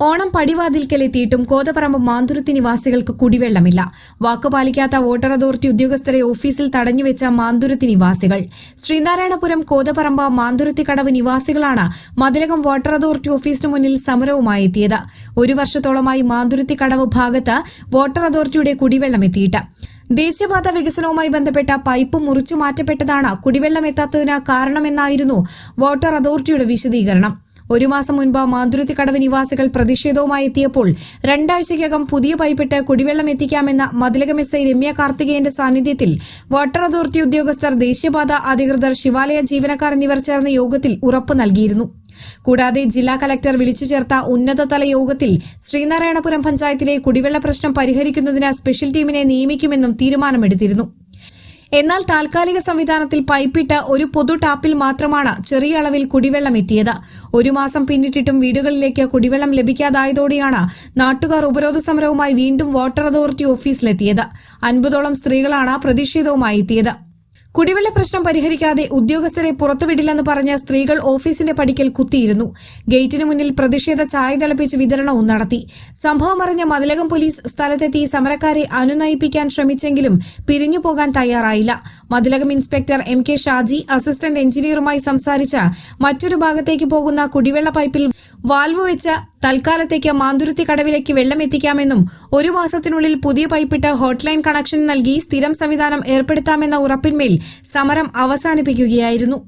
ഓണം പടിവാതിൽക്കലെത്തിയിട്ടും കോതപറമ്പ് മാന്തുരുത്തി നിവാസികൾക്ക് കുടിവെള്ളമില്ല. വാക്കുപാലിക്കാത്ത voter authority ഉദ്യോഗസ്ഥരെ ഓഫീസിൽ തടഞ്ഞുവെച്ച മാന്തുരുത്തി നിവാസികൾ. ശ്രീനാരായണപുരം കോതപറമ്പ് മാന്തുരുത്തി കടവ് നിവാസികളാണ് മതിലകം വോട്ടർ അതോറിറ്റി ഓഫീസിന് മുന്നിൽ സമരവുമായി എത്തിയത്. ഒരു വർഷത്തോളമായി മാന്തുരുത്തി കടവ് ഭാഗത്ത് വോട്ടർ അതോറിറ്റിയുടെ കുടിവെള്ളം എത്തിയിട്ട്. ദേശീയപാത വികസനവുമായി ബന്ധപ്പെട്ട പൈപ്പ് മുറിച്ചു മാറ്റപ്പെട്ടതാണ് കുടിവെള്ളം എത്താത്തതിന് കാരണമെന്നായിരുന്നു വോട്ടർ അതോറിറ്റിയുടെ വിശദീകരണം. ഒരു മാസം മുൻപ് മാന്തുരുത്തി കടവ് നിവാസികൾ പ്രതിഷേധവുമായി എത്തിയപ്പോൾ രണ്ടാഴ്ചയ്ക്കകം പുതിയ പൈപ്പിട്ട് കുടിവെള്ളം എത്തിക്കാമെന്ന മതിലകം എസ് ഐ രമ്യ കാർത്തികേയന്റെ സാന്നിധ്യത്തിൽ വാട്ടർ അതോറിറ്റി ഉദ്യോഗസ്ഥർ ദേശീയപാത അധികൃതർ ശിവാലയ ജീവനക്കാർ എന്നിവർ ചേർന്ന യോഗത്തിൽ ഉറപ്പ് നൽകിയിരുന്നു. കൂടാതെ ജില്ലാ കലക്ടർ വിളിച്ചു ചേർത്ത ഉന്നതതല യോഗത്തിൽ ശ്രീനാരായണപുരം പഞ്ചായത്തിലെ കുടിവെള്ള പ്രശ്നം പരിഹരിക്കുന്നതിന് സ്പെഷ്യൽ ടീമിനെ നിയമിക്കുമെന്നും തീരുമാനമെടുത്തിരുന്നു. എന്നാൽ താൽക്കാലിക സംവിധാനത്തിൽ പൈപ്പിട്ട് ഒരു പൊതു ടാപ്പിൽ മാത്രമാണ് ചെറിയ അളവിൽ കുടിവെള്ളം എത്തിയത്. ഒരു മാസം പിന്നിട്ടിട്ടും വീടുകളിലേക്ക് കുടിവെള്ളം ലഭിക്കാതായതോടെയാണ് നാട്ടുകാർ ഉപരോധ സമരവുമായി വീണ്ടും വാട്ടർ അതോറിറ്റി ഓഫീസിലെത്തിയത്. അൻപതോളം സ്ത്രീകളാണ് പ്രതിഷേധവുമായി എത്തിയത്. കുടിവെള്ള പ്രശ്നം പരിഹരിക്കാതെ ഉദ്യോഗസ്ഥരെ പുറത്തുവിടില്ലെന്ന് പറഞ്ഞ സ്ത്രീകൾ ഓഫീസിന്റെ പടിക്കൽ കുത്തിയിരുന്നു. ഗേറ്റിന് മുന്നിൽ പ്രതിഷേധ ചായ തിളപ്പിച്ച് വിതരണവും നടത്തി. സംഭവം അറിഞ്ഞ മതിലകം പോലീസ് സ്ഥലത്തെത്തി സമരക്കാരെ അനുനയിപ്പിക്കാൻ ശ്രമിച്ചെങ്കിലും പിരിഞ്ഞു പോകാൻ തയ്യാറായില്ല. Mathilakam inspector M K Shaji assistant എഞ്ചിനീയറുമായി സംസാരിച്ച മറ്റൊരു ഭാഗത്തേക്ക് പോകുന്ന കുടിവെള്ള പൈപ്പിൽ വാൽവ് വെച്ച തൽക്കാലത്തേക്ക് മാന്തുരുത്തി കടവിലേക്ക് വെള്ളം എത്തിക്കാമെന്നും ഒരു മാസത്തിനുള്ളിൽ പുതിയ പൈപ്പിട്ട് ഹോട്ട്ലൈൻ കണക്ഷൻ നൽകി സ്ഥിരം സംവിധാനം ഏർപ്പെടുത്താമെന്ന ഉറപ്പിന്മേൽ സമരം അവസാനിപ്പിക്കുകയായിരുന്നു